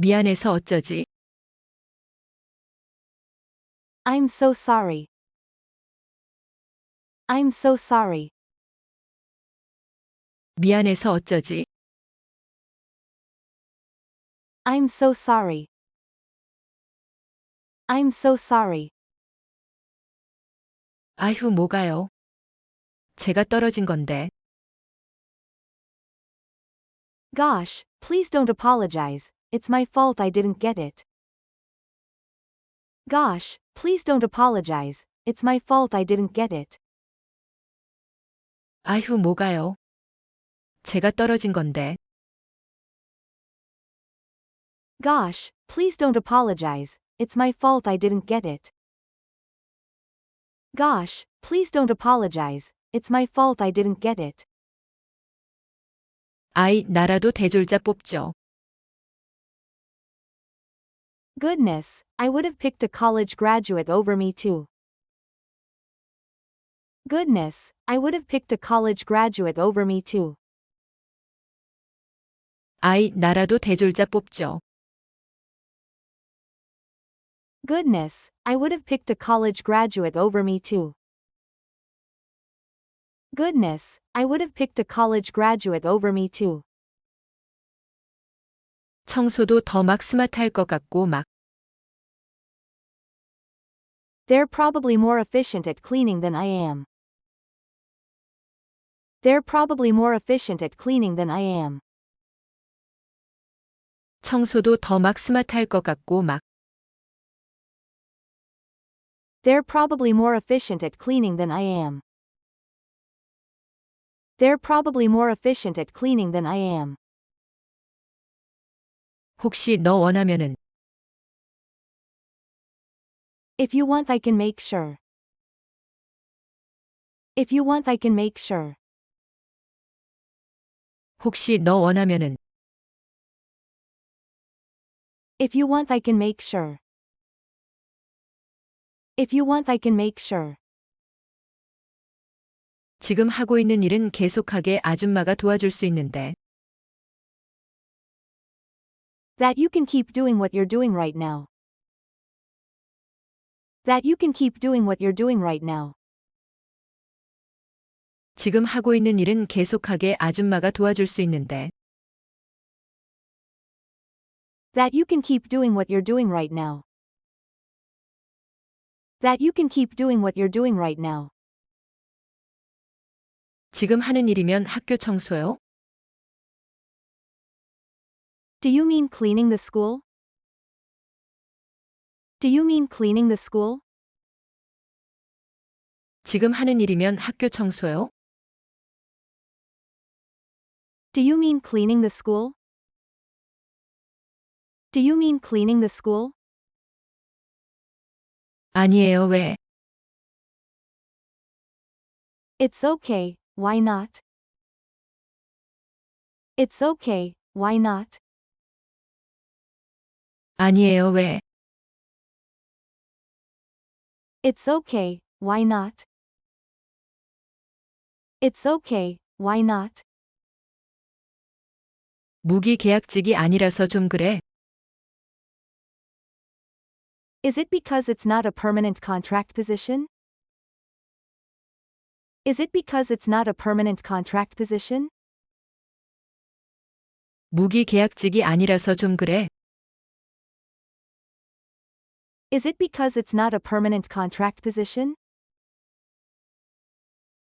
미안해서 어쩌지? I'm so sorry. I'm so sorry. 미안해서 어쩌지? I'm so sorry. I'm so sorry. 아휴, 뭐가요? 제가 떨어진 건데. Gosh, please don't apologize. It's my fault I didn't get it. Gosh, please don't apologize. It's my fault I didn't get it. 아휴, 뭐가요? 제가 떨어진 건데. Gosh, please don't apologize. It's my fault I didn't get it. Gosh, please don't apologize. It's my fault I didn't get it. 아이, 나라도 대졸자 뽑죠. Goodness, I would have picked a college graduate over me too. Goodness, I would have picked a college graduate over me too. 아이, 나라도 대졸자 뽑죠. Goodness, I would have picked a college graduate over me too. Goodness, I would have picked a college graduate over me too. 청소도 더 막 스마트할 것 같고 막. They're probably more efficient at cleaning than I am. They're probably more efficient at cleaning than I am. 청소도 더 막 스마트할 것 같고 막. They're probably more efficient at cleaning than I am. They're probably more efficient at cleaning than I am. 혹시 너 원하면은. If you want, I can make sure. If you want, I can make sure. 혹시 너 원하면은. If you want, I can make sure. If you want, I can make sure. 지금 하고 있는 일은 계속하게 아줌마가 도와줄 수 있는데. That you can keep doing what you're doing right now. That you can keep doing what you're doing right now. 지금 하고 있는 일은 계속하게 아줌마가 도와줄 수 있는데. That you can keep doing what you're doing right now. That you can keep doing what you're doing right now. 지금 하는 일이면 학교 청소요? Do you mean cleaning the school? Do you mean cleaning the school? 지금 하는 일이면 학교 청소요? Do you mean cleaning the school? Do you mean cleaning the school? 아니에요, 왜? It's okay, why not? It's okay, why not? 아니에요, 왜? It's okay, why not? It's okay, why not? 무기 계약직이 아니라서 좀 그래. Is it because it's not a permanent contract position? Is it because it's not a permanent contract position? 무기 계약직이 아니라서 좀 그래. Is it because it's not a permanent contract position?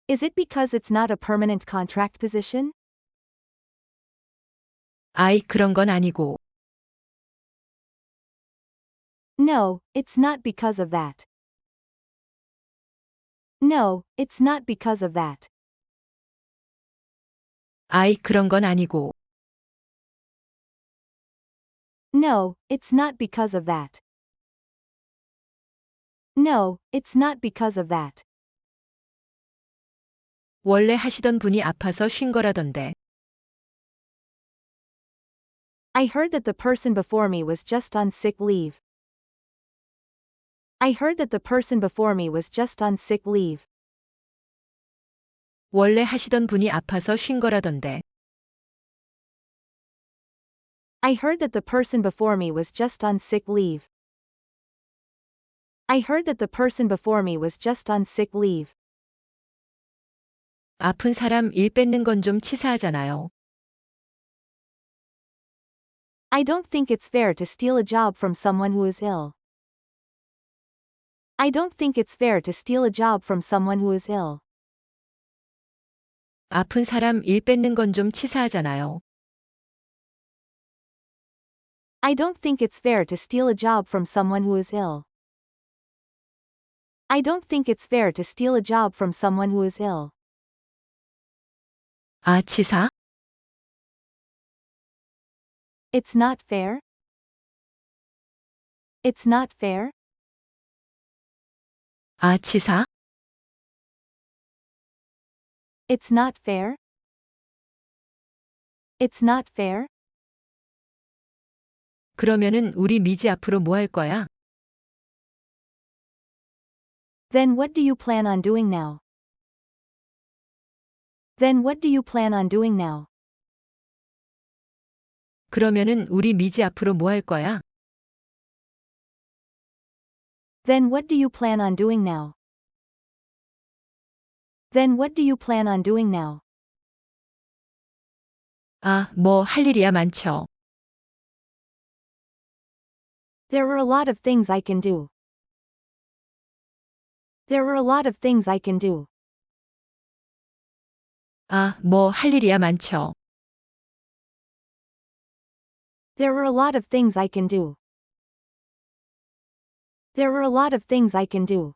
Is it because it's not a permanent contract position? 아이, 그런 건 아니고. No, it's not because of that. No, it's not because of that. 아이, 그런 건 아니고. No, it's not because of that. No, it's not because of that. 원래 하시던 분이 아파서 쉰 거라던데. I heard that the person before me was just on sick leave. I heard that the person before me was just on sick leave. 원래 하시던 분이 아파서 쉰 거라던데. I heard that the person before me was just on sick leave. I heard that the person before me was just on sick leave. 아픈 사람 일 뺏는 건 좀 치사하잖아요. I don't think it's fair to steal a job from someone who is ill. I don't think it's fair to steal a job from someone who is ill. 아픈 사람 일 뺏는 건 좀 치사하잖아요. I don't think it's fair to steal a job from someone who is ill. I don't think it's fair to steal a job from someone who is ill. 아, 치사? It's not fair. It's not fair. 아, 치사? It's not fair. It's not fair. 그러면은 우리 미지 앞으로 뭐 할 거야? Then what do you plan on doing now? Then what do you plan on doing now? 그러면은 우리 미지 앞으로 뭐 할 거야? Then what do you plan on doing now? Then what do you plan on doing now? 아, 뭐 할 일이야 많죠. There are a lot of things I can do. There are a lot of things I can do. 아, 뭐 할 일이야 많죠. There are a lot of things I can do. There are a lot of things I can do.